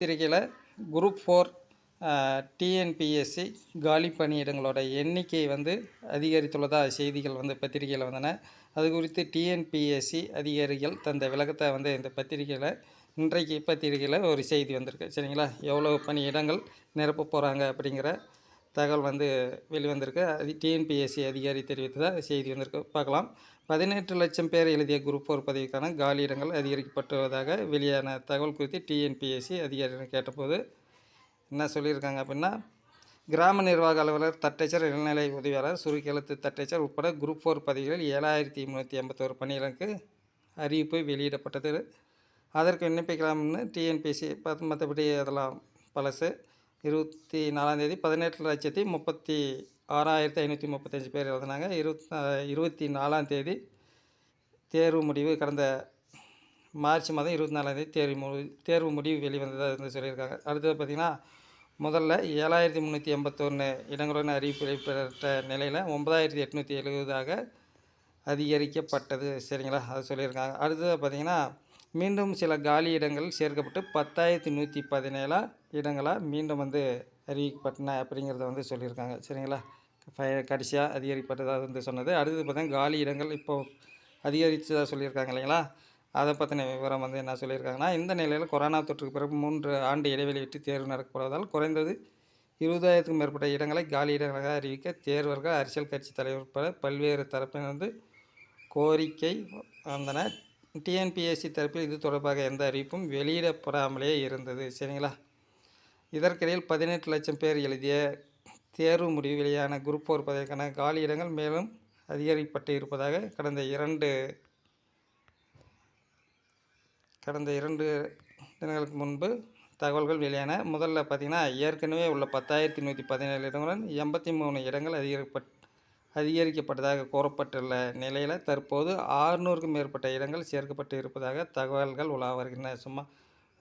பத்திரிகையில் group four TNPSC காலி பணியிடங்களோட எண்ணிக்கை வந்து அதிகரித்துள்ளதாக செய்திகள் வந்து பத்திரிகையில் வந்தன. அது குறித்து டிஎன்பிஎஸ்சி அதிகாரிகள் தந்த விளக்கத்தை வந்து இந்த பத்திரிகையில் இன்றைக்கு பத்திரிகையில் ஒரு செய்தி வந்திருக்கு. சரிங்களா? எவ்வளோ பணியிடங்கள் நிரப்ப போகிறாங்க அப்படிங்கிற தகவல் வந்து வெளிவந்திருக்கு. அது டிஎன்பிஎஸ்சி அதிகாரி தெரிவித்ததாக செய்தி வந்திருக்கு. பார்க்கலாம். பதினெட்டு லட்சம் பேர் எழுதிய குரூப் ஃபோர் பதவிக்கான காலியிடங்கள் அதிகரிக்கப்பட்டுவதாக வெளியான தகவல் குறித்து டிஎன்பிஎஸ்சி அதிகாரிகள் கேட்டபோது என்ன சொல்லியிருக்காங்க அப்படின்னா கிராம நிர்வாக அலுவலர் தட்டச்சர் இளநிலை உதவியாளர் சுருக்கெழுத்து தட்டச்சர் உட்பட குரூப் ஃபோர் பதவிகளில் ஏழாயிரத்தி முந்நூற்றி எண்பத்தோரு பணிகளுக்கு அறிவிப்பு வெளியிடப்பட்டது. அதற்கு விண்ணப்பிக்கலாம்னு டிஎன்பிஎஸ்சி மற்றபடி அதெல்லாம் பழசு. இருபத்தி நாலாந்தேதி பதினெட்டு லட்சத்தி முப்பத்தி ஆறாயிரத்தி ஐநூற்றி முப்பத்தஞ்சு பேர் எழுதினாங்க. இருபத் இருபத்தி நாலாந்தேதி தேர்வு முடிவு கடந்த மார்ச் மாதம் இருபத்தி நாலாந்தேதி தேர்வு மு தேர்வு முடிவு வெளிவந்ததாக இருந்து சொல்லியிருக்காங்க. அடுத்தது பார்த்திங்கன்னா முதல்ல ஏழாயிரத்தி முந்நூற்றி எண்பத்தொன்று இடங்களுடன் அறிவிப்பு வெளியிட்ட நிலையில் ஒன்பதாயிரத்தி எட்நூற்றி எழுபதாக அதிகரிக்கப்பட்டது. சரிங்களா? அது சொல்லியிருக்காங்க. அடுத்தது பார்த்திங்கன்னா மீண்டும் சில காலி இடங்கள் சேர்க்கப்பட்டு பத்தாயிரத்தி நூற்றி பதினேழா இடங்களாக மீண்டும் வந்து அறிவிக்கப்பட்டன அப்படிங்கிறத வந்து சொல்லியிருக்காங்க. சரிங்களா? கடைசியாக அதிகரிக்கப்பட்டதாக வந்து சொன்னது. அடுத்தது பார்த்தீங்கன்னா காலி இடங்கள் இப்போது அதிகரித்ததாக சொல்லியிருக்காங்க இல்லைங்களா? அதை பற்றின விவரம் வந்து என்ன சொல்லியிருக்காங்கன்னா இந்த நிலையில் கொரோனா தொற்றுக்கு பிறகு மூன்று ஆண்டு இடைவெளி விட்டு தேர்வு நடக்கப்படுவதால் குறைந்தது இருபதாயிரத்துக்கும் மேற்பட்ட இடங்களை காலி இடங்களாக அறிவிக்க தேர்வர்கள் அரசியல் கட்சி தலைவர் உட்பட பல்வேறு தரப்பினர் வந்து கோரிக்கை வந்தன. டிஎன்பிஎஸ்சி தரப்பில் இது தொடர்பாக எந்த அறிவிப்பும் வெளியிடப்படாமலே இருந்தது. சரிங்களா? இதற்கிடையில் பதினெட்டு லட்சம் பேர் எழுதிய தேர்வு முடிவு வெளியான குரூப் ஃபோர் பதவிக்கான காலி இடங்கள் மேலும் அதிகரிக்கப்பட்டு இருப்பதாக கடந்த இரண்டு கடந்த இரண்டு தினங்களுக்கு முன்பு தகவல்கள் வெளியான முதல்ல பார்த்திங்கன்னா ஏற்கனவே உள்ள பத்தாயிரத்தி நூற்றி பதினேழு இடங்களுடன் எண்பத்தி மூணு இடங்கள் அதிகரிக்கப்பட்டு அதிகரிக்கப்பட்டதாக கூறப்பட்டுள்ள நிலையில் தற்போது ஆறுநூறுக்கும் மேற்பட்ட இடங்கள் சேர்க்கப்பட்டு இருப்பதாக தகவல்கள் உலா வருகின்றன. சும்மா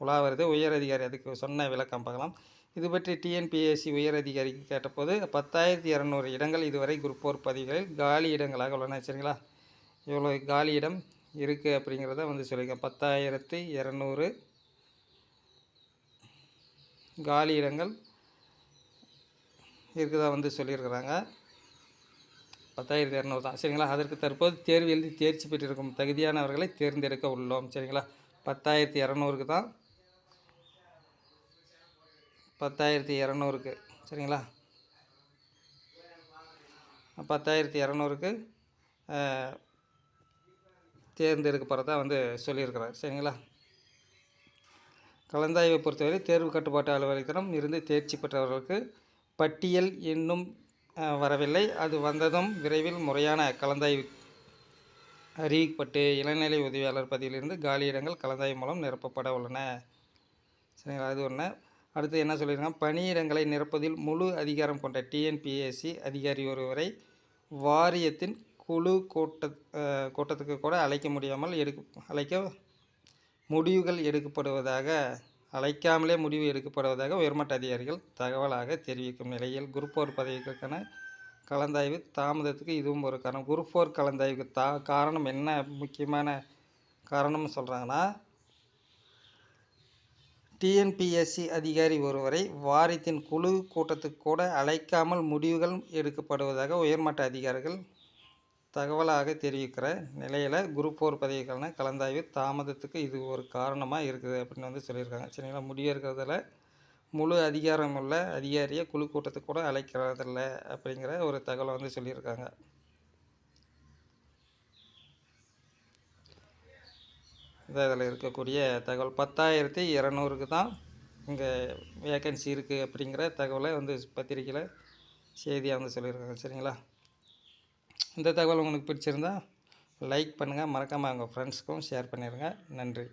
உலா வருது உயர் அதிகாரி அதுக்கு சொன்ன விளக்கம் பார்க்கலாம். இது பற்றி டிஎன்பிஎஸ்சி உயர் அதிகாரிக்கு கேட்டபோது பத்தாயிரத்தி இரநூறு இடங்கள் இதுவரை குரூப் ஃபோர் பதிவுகளில் காலி இடங்களாக உள்ளன. சரிங்களா? இவ்வளோ காலி இடம் இருக்குது அப்படிங்கிறத வந்து சொல்லியிருக்கேன் பத்தாயிரத்தி இரநூறு காலி இடங்கள் இருக்குதா வந்து சொல்லியிருக்கிறாங்க. பத்தாயிரத்தி இரநூறு தான். சரிங்களா? அதற்கு தற்போது தேர்வு எழுதி தேர்ச்சி பெற்றிருக்கும் தகுதியானவர்களை தேர்ந்தெடுக்க உள்ளோம். சரிங்களா? பத்தாயிரத்தி இரநூறுக்கு தான். பத்தாயிரத்தி இரநூறுக்கு. சரிங்களா? பத்தாயிரத்தி இரநூறுக்கு தேர்ந்தெடுக்கப்படுறதா வந்து சொல்லியிருக்கிறார். சரிங்களா? கலந்தாய்வை பொறுத்தவரை தேர்வு கட்டுப்பாட்டு அலுவலகத்திடம் இருந்து தேர்ச்சி பெற்றவர்களுக்கு பட்டியல் என்னும் வரவில்லை. அது வந்ததும் விரைவில் முறையான கலந்தாய்வு. அறிவிக்கப்பட்டு இளநிலை உதவியாளர் பதிவிலிருந்து காலியிடங்கள் கலந்தாய்வு மூலம் நிரப்பப்பட உள்ளன. சரிங்களா அது ஒன்று அடுத்து என்ன சொல்லியிருக்காங்க? பணியிடங்களை நிரப்பதில் முழு அதிகாரம் கொண்ட டிஎன்பிஎஸ்சி அதிகாரி ஒருவரை வாரியத்தின் குழு கூட்ட கூட்டத்துக்கு கூட அழைக்க முடியாமல் எடுக்க அழைக்க முடிவுகள் எடுக்கப்படுவதாக அழைக்காமலே முடிவு எடுக்கப்படுவதாக உயர்மட்ட அதிகாரிகள் தகவலாக தெரிவிக்கும் நிலையில் குரூப் ஃபோர் பதவிகளுக்கான கலந்தாய்வு தாமதத்துக்கு இதுவும் ஒரு காரணம். குரூப் ஃபோர் கலந்தாய்வுக்கு தா காரணம் என்ன? முக்கியமான காரணம்னு சொல்கிறாங்கன்னா டிஎன்பிஎஸ்சி அதிகாரி ஒருவரை வாரியத்தின் குழு கூட்டத்துக்கு கூட அழைக்காமல் முடிவுகள் எடுக்கப்படுவதாக உயர்மட்ட அதிகாரிகள் தகவலாக தெரிவிக்கிற நிலையில் குரூப் ஃபோர் பதவிக்கான கலந்தாய்வு தாமதத்துக்கு இது ஒரு காரணமாக இருக்குது அப்படின்னு வந்து சொல்லியிருக்காங்க. சரிங்களா? முடியறதுல முழு அதிகாரம் உள்ள அதிகாரியை குழு கூட்டத்துக்கு கூட அழைக்கிறதில்ல அப்படிங்கிற ஒரு தகவலை வந்து சொல்லியிருக்காங்க. இதான் இதில் இருக்கக்கூடிய தகவல். பத்தாயிரத்தி இரநூறுக்கு தான் இங்கே வேக்கன்சி இருக்குது அப்படிங்கிற தகவலை வந்து பத்திரிக்கையில் செய்தியாக வந்து சொல்லியிருக்காங்க. சரிங்களா? இந்த தகவல் உங்களுக்கு பிடிச்சிருந்தா லைக் பண்ணுங்கள் மறக்காமல் உங்கள் ஃப்ரெண்ட்ஸுக்கும் ஷேர் பண்ணிடுங்க நன்றி.